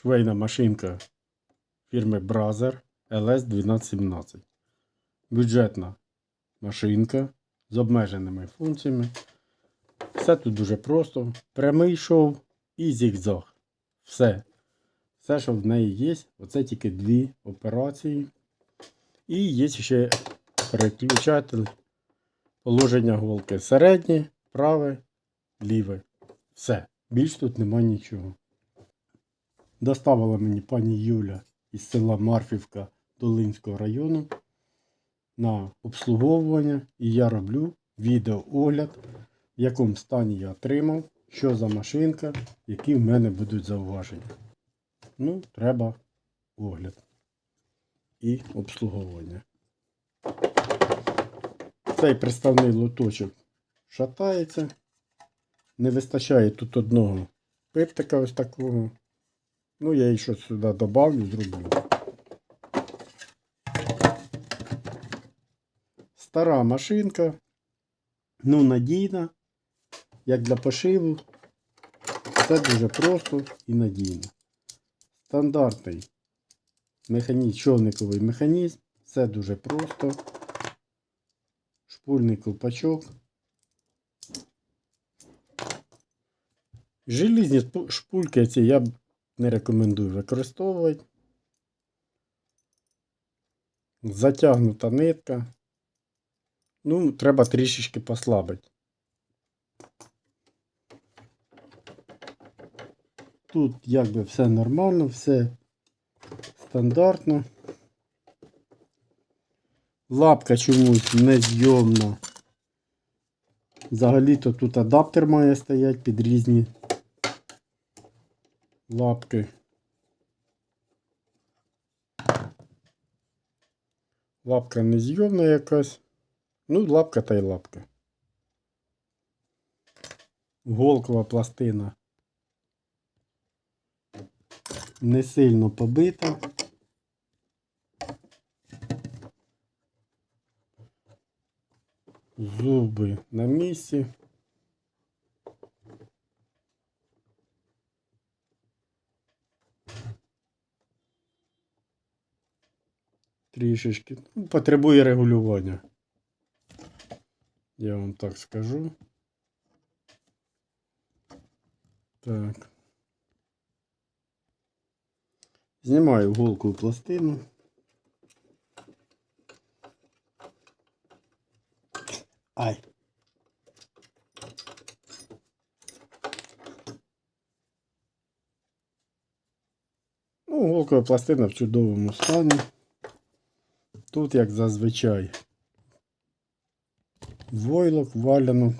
швейна машинка фірми Бразер LS1217. Бюджетна машинка з обмеженими функціями. Все тут дуже просто. Прямий шов і зігзаг. Все. Все, що в неї є, оце тільки дві операції. І є ще переключатель положення голки. Середнє, праве, ліве. Все. Більш тут нема нічого. Доставила мені пані Юля із села Марфівка Долинського району на обслуговування. І я роблю відеоогляд, в якому стані я отримав, що за машинка, які в мене будуть зауваження. Ну, треба огляд і обслуговування. Цей приставний лоточок шатається. Не вистачає тут одного пиптика ось такого. Ну, я її щось сюди добавлю, зроблю. Стара машинка. Ну, надійна. Як для пошиву. Все дуже просто і надійно. Стандартний механізм, човниковий механізм. Все дуже просто. Шпульний ковпачок. Желізні шпульки ці я не рекомендую використовувати. Затягнута нитка. Ну, треба трішечки послабити. Тут якби все нормально, все стандартно. Лапка чомусь незйомна. Взагалі-то тут адаптер має стояти під різні лапки. Лапка незйомна якась. Ну, лапка та й лапка. Голкова пластина не сильно побита. Зуби на місці. Трішечки. Ну, потребує регулювання. Я вам так скажу. Так. Знімаю голку і пластину. Ай. Ну, голкова пластина в чудовому стані. Тут, як зазвичай, войлок, валянок.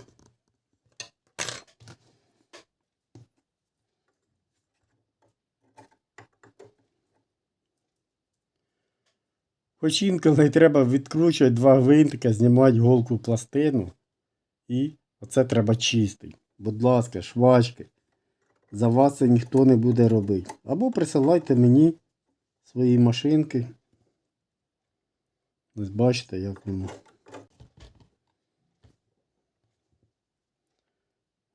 Хоч інколи треба відкручувати два гвинтика, знімати голку пластину. І оце треба чистити. Будь ласка, швачки. За вас це ніхто не буде робити. Або присилайте мені свої машинки. Ось бачите, як воно.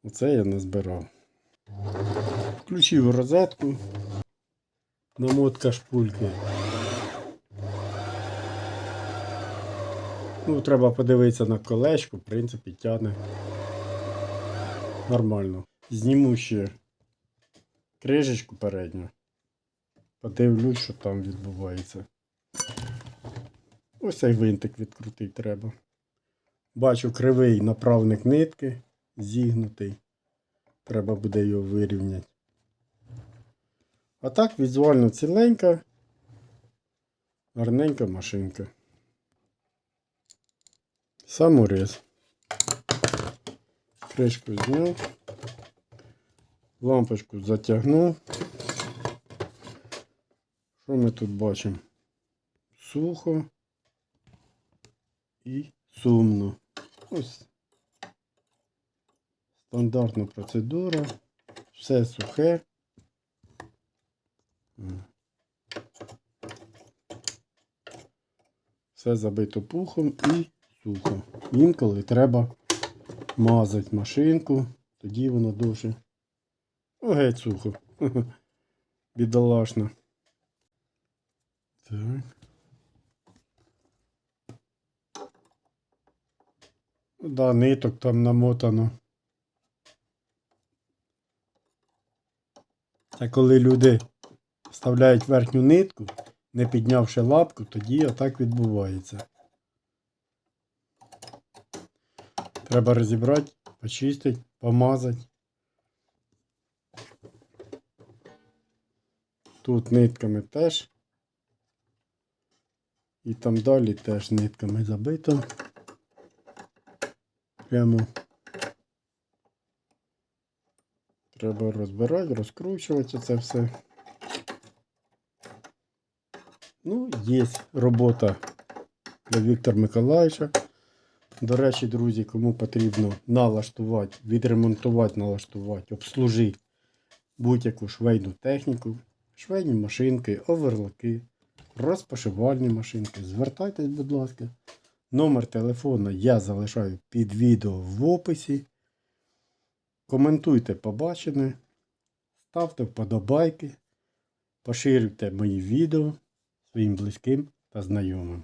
Оце я назбирав. Включив розетку. Намотка шпульки. Ну, треба подивитися на колечко, в принципі, тягне нормально. Зніму ще крижечку передню. Подивлюсь, що там відбувається. Ось цей винтик відкрутити треба. Бачу кривий направник нитки зігнутий. Треба буде його вирівняти. А так візуально ціленька, гарненька машинка. Саморез. Кришку зняв. Лампочку затягнув. Що ми тут бачимо? Сухо і сумно. Ось стандартна процедура. Все сухе. Все забито пухом і сухо. Інколи треба мазати машинку, тоді воно дуже. Ну, геть сухо. бідолашна. Так. Да, ниток там намотано. Це коли люди вставляють верхню нитку, не піднявши лапку, тоді отак відбувається. Треба розібрати, почистити, помазати. Тут нитками теж. І там далі теж нитками забито. Прямо. Треба розбирати, розкручувати це все. Ну, є робота для Віктора Миколаївича. До речі, друзі, кому потрібно налаштувати, відремонтувати, налаштувати, обслужити будь-яку швейну техніку, швейні машинки, оверлоки, розпашивальні машинки, звертайтесь, будь ласка. Номер телефона я залишаю під відео в описі. Коментуйте побачене, ставте вподобайки, поширюйте мої відео своїм близьким та знайомим.